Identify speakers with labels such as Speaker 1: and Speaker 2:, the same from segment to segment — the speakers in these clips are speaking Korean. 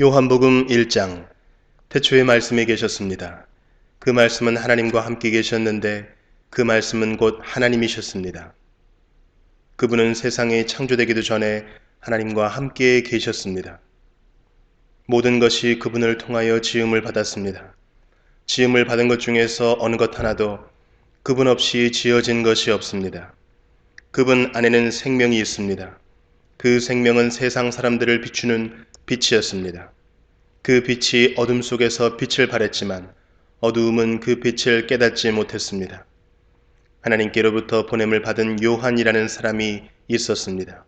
Speaker 1: 요한복음 1장 태초에 말씀이 계셨습니다. 그 말씀은 하나님과 함께 계셨는데 그 말씀은 곧 하나님이셨습니다. 그분은 세상이 창조되기도 전에 하나님과 함께 계셨습니다. 모든 것이 그분을 통하여 지음을 받았습니다. 지음을 받은 것 중에서 어느 것 하나도 그분 없이 지어진 것이 없습니다. 그분 안에는 생명이 있습니다. 그 생명은 세상 사람들을 비추는 빛이었습니다. 그 빛이 어둠 속에서 빛을 발했지만 어두움은 그 빛을 깨닫지 못했습니다. 하나님께로부터 보냄을 받은 요한이라는 사람이 있었습니다.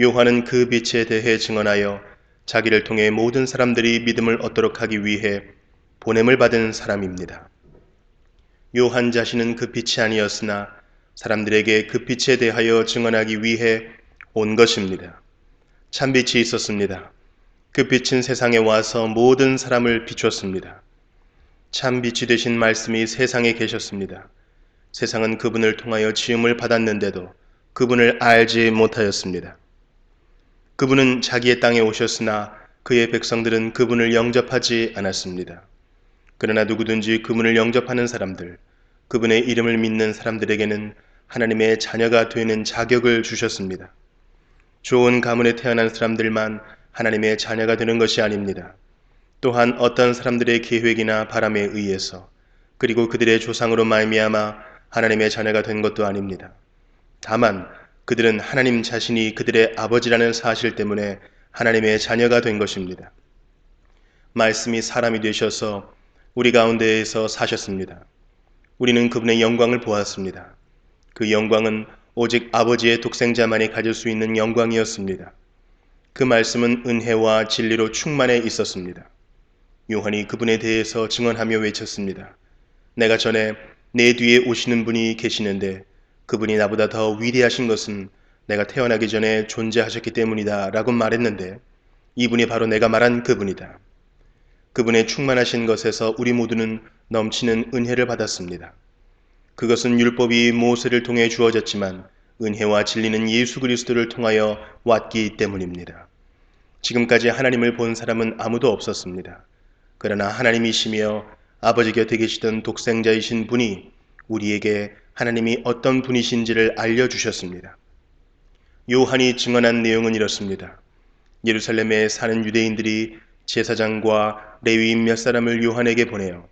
Speaker 1: 요한은 그 빛에 대해 증언하여 자기를 통해 모든 사람들이 믿음을 얻도록 하기 위해 보냄을 받은 사람입니다. 요한 자신은 그 빛이 아니었으나 사람들에게 그 빛에 대하여 증언하기 위해 온 것입니다. 참빛이 있었습니다. 그 빛은 세상에 와서 모든 사람을 비췄습니다. 참 빛이 되신 말씀이 세상에 계셨습니다. 세상은 그분을 통하여 지음을 받았는데도 그분을 알지 못하였습니다. 그분은 자기의 땅에 오셨으나 그의 백성들은 그분을 영접하지 않았습니다. 그러나 누구든지 그분을 영접하는 사람들, 그분의 이름을 믿는 사람들에게는 하나님의 자녀가 되는 자격을 주셨습니다. 좋은 가문에 태어난 사람들만 하나님의 자녀가 되는 것이 아닙니다. 또한 어떤 사람들의 계획이나 바람에 의해서 그리고 그들의 조상으로 말미암아 하나님의 자녀가 된 것도 아닙니다. 다만 그들은 하나님 자신이 그들의 아버지라는 사실 때문에 하나님의 자녀가 된 것입니다. 말씀이 사람이 되셔서 우리 가운데에서 사셨습니다. 우리는 그분의 영광을 보았습니다. 그 영광은 오직 아버지의 독생자만이 가질 수 있는 영광이었습니다. 그 말씀은 은혜와 진리로 충만해 있었습니다. 요한이 그분에 대해서 증언하며 외쳤습니다. 내가 전에 내 뒤에 오시는 분이 계시는데 그분이 나보다 더 위대하신 것은 내가 태어나기 전에 존재하셨기 때문이다 라고 말했는데 이분이 바로 내가 말한 그분이다. 그분의 충만하신 것에서 우리 모두는 넘치는 은혜를 받았습니다. 그것은 율법이 모세를 통해 주어졌지만 은혜와 진리는 예수 그리스도를 통하여 왔기 때문입니다. 지금까지 하나님을 본 사람은 아무도 없었습니다. 그러나 하나님이시며 아버지 곁에 계시던 독생자이신 분이 우리에게 하나님이 어떤 분이신지를 알려주셨습니다. 요한이 증언한 내용은 이렇습니다. 예루살렘에 사는 유대인들이 제사장과 레위인 몇 사람을 요한에게 보내어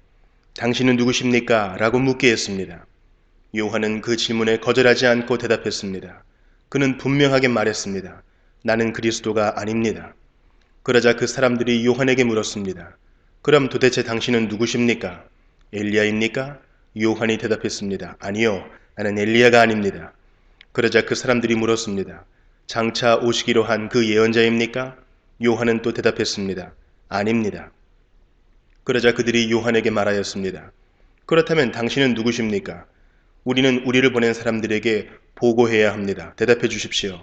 Speaker 1: 당신은 누구십니까? 라고 묻게 했습니다. 요한은 그 질문에 거절하지 않고 대답했습니다. 그는 분명하게 말했습니다. 나는 그리스도가 아닙니다. 그러자 그 사람들이 요한에게 물었습니다. 그럼 도대체 당신은 누구십니까? 엘리야입니까? 요한이 대답했습니다. 아니요, 나는 엘리야가 아닙니다. 그러자 그 사람들이 물었습니다. 장차 오시기로 한 그 예언자입니까? 요한은 또 대답했습니다. 아닙니다. 그러자 그들이 요한에게 말하였습니다. 그렇다면 당신은 누구십니까? 우리는 우리를 보낸 사람들에게 보고해야 합니다. 대답해 주십시오.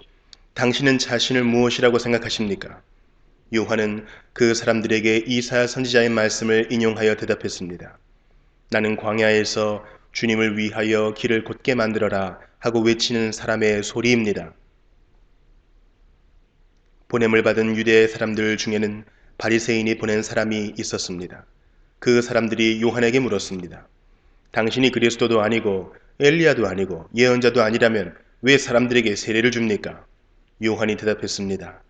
Speaker 1: 당신은 자신을 무엇이라고 생각하십니까? 요한은 그 사람들에게 이사야 선지자의 말씀을 인용하여 대답했습니다. 나는 광야에서 주님을 위하여 길을 곧게 만들어라 하고 외치는 사람의 소리입니다. 보냄을 받은 유대 사람들 중에는 바리새인이 보낸 사람이 있었습니다. 그 사람들이 요한에게 물었습니다. 당신이 그리스도도 아니고 엘리야도 아니고 예언자도 아니라면 왜 사람들에게 세례를 줍니까? 요한이 대답했습니다.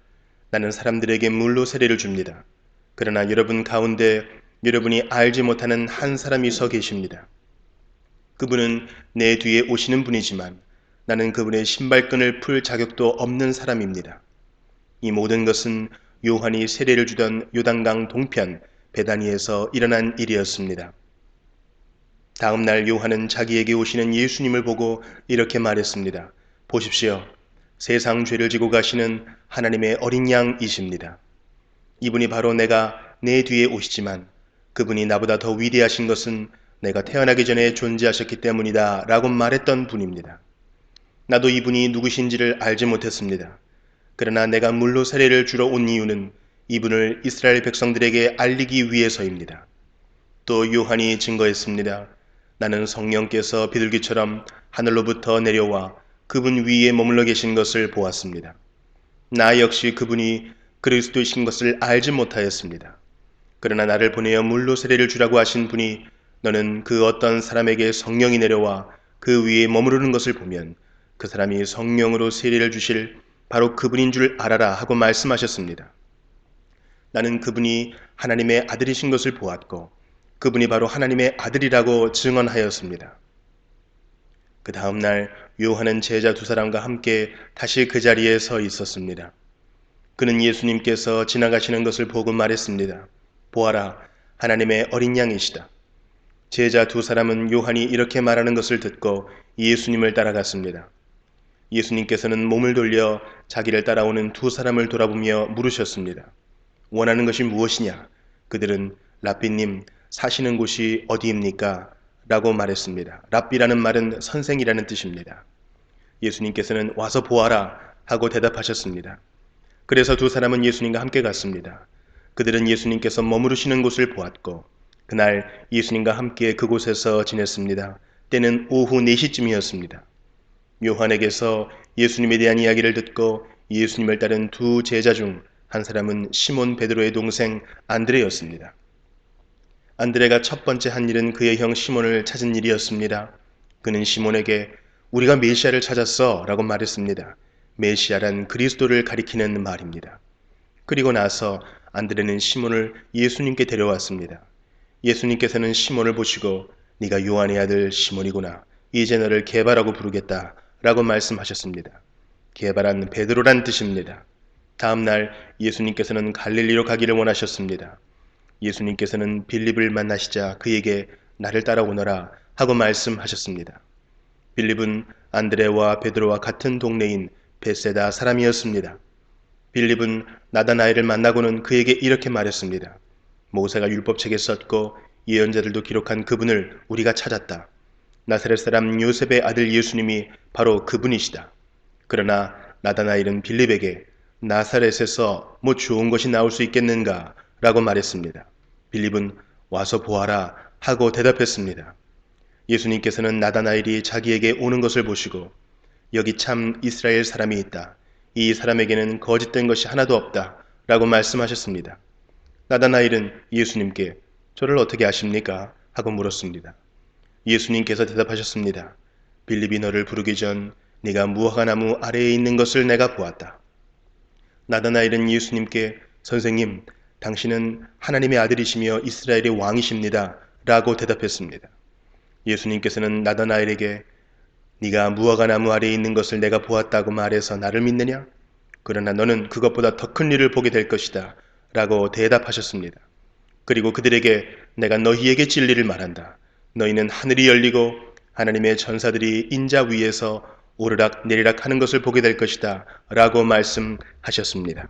Speaker 1: 나는 사람들에게 물로 세례를 줍니다. 그러나 여러분 가운데 여러분이 알지 못하는 한 사람이 서 계십니다. 그분은 내 뒤에 오시는 분이지만 나는 그분의 신발끈을 풀 자격도 없는 사람입니다. 이 모든 것은 요한이 세례를 주던 요단강 동편 베다니에서 일어난 일이었습니다. 다음 날 요한은 자기에게 오시는 예수님을 보고 이렇게 말했습니다. 보십시오. 세상 죄를 지고 가시는 하나님의 어린 양이십니다. 이분이 바로 내가 내 뒤에 오시지만 그분이 나보다 더 위대하신 것은 내가 태어나기 전에 존재하셨기 때문이다 라고 말했던 분입니다. 나도 이분이 누구신지를 알지 못했습니다. 그러나 내가 물로 세례를 주러 온 이유는 이분을 이스라엘 백성들에게 알리기 위해서입니다. 또 요한이 증거했습니다. 나는 성령께서 비둘기처럼 하늘로부터 내려와 그분 위에 머물러 계신 것을 보았습니다. 나 역시 그분이 그리스도이신 것을 알지 못하였습니다. 그러나 나를 보내어 물로 세례를 주라고 하신 분이 너는 그 어떤 사람에게 성령이 내려와 그 위에 머무르는 것을 보면 그 사람이 성령으로 세례를 주실 바로 그분인 줄 알아라 하고 말씀하셨습니다. 나는 그분이 하나님의 아들이신 것을 보았고 그분이 바로 하나님의 아들이라고 증언하였습니다. 그 다음 날 요한은 제자 두 사람과 함께 다시 그 자리에 서 있었습니다. 그는 예수님께서 지나가시는 것을 보고 말했습니다. 보아라, 하나님의 어린 양이시다. 제자 두 사람은 요한이 이렇게 말하는 것을 듣고 예수님을 따라갔습니다. 예수님께서는 몸을 돌려 자기를 따라오는 두 사람을 돌아보며 물으셨습니다. 원하는 것이 무엇이냐? 그들은 라삐님 사시는 곳이 어디입니까? 라고 말했습니다. 랍비라는 말은 선생이라는 뜻입니다. 예수님께서는 와서 보아라 하고 대답하셨습니다. 그래서 두 사람은 예수님과 함께 갔습니다. 그들은 예수님께서 머무르시는 곳을 보았고 그날 예수님과 함께 그곳에서 지냈습니다. 때는 오후 4시쯤이었습니다. 요한에게서 예수님에 대한 이야기를 듣고 예수님을 따른 두 제자 중 한 사람은 시몬 베드로의 동생 안드레였습니다. 안드레가 첫 번째 한 일은 그의 형 시몬을 찾은 일이었습니다. 그는 시몬에게 우리가 메시아를 찾았어 라고 말했습니다. 메시아란 그리스도를 가리키는 말입니다. 그리고 나서 안드레는 시몬을 예수님께 데려왔습니다. 예수님께서는 시몬을 보시고 네가 요한의 아들 시몬이구나. 이제 너를 개바라고 부르겠다. 라고 말씀하셨습니다. 개바란 베드로란 뜻입니다. 다음 날 예수님께서는 갈릴리로 가기를 원하셨습니다. 예수님께서는 빌립을 만나시자 그에게 나를 따라오너라 하고 말씀하셨습니다. 빌립은 안드레와 베드로와 같은 동네인 베세다 사람이었습니다. 빌립은 나다나엘을 만나고는 그에게 이렇게 말했습니다. 모세가 율법책에 썼고 예언자들도 기록한 그분을 우리가 찾았다. 나사렛 사람 요셉의 아들 예수님이 바로 그분이시다. 그러나 나다나엘은 빌립에게 나사렛에서 뭐 좋은 것이 나올 수 있겠는가? 라고 말했습니다. 빌립은 와서 보아라 하고 대답했습니다. 예수님께서는 나다나엘이 자기에게 오는 것을 보시고 여기 참 이스라엘 사람이 있다. 이 사람에게는 거짓된 것이 하나도 없다. 라고 말씀하셨습니다. 나다나엘은 예수님께 저를 어떻게 아십니까? 하고 물었습니다. 예수님께서 대답하셨습니다. 빌립이 너를 부르기 전 네가 무화과 나무 아래에 있는 것을 내가 보았다. 나다나엘은 예수님께 선생님, 당신은 하나님의 아들이시며 이스라엘의 왕이십니다. 라고 대답했습니다. 예수님께서는 나다나엘에게 네가 무화과 나무 아래에 있는 것을 내가 보았다고 말해서 나를 믿느냐? 그러나 너는 그것보다 더 큰 일을 보게 될 것이다. 라고 대답하셨습니다. 그리고 그들에게 내가 너희에게 진리를 말한다. 너희는 하늘이 열리고 하나님의 전사들이 인자 위에서 오르락 내리락 하는 것을 보게 될 것이다. 라고 말씀하셨습니다.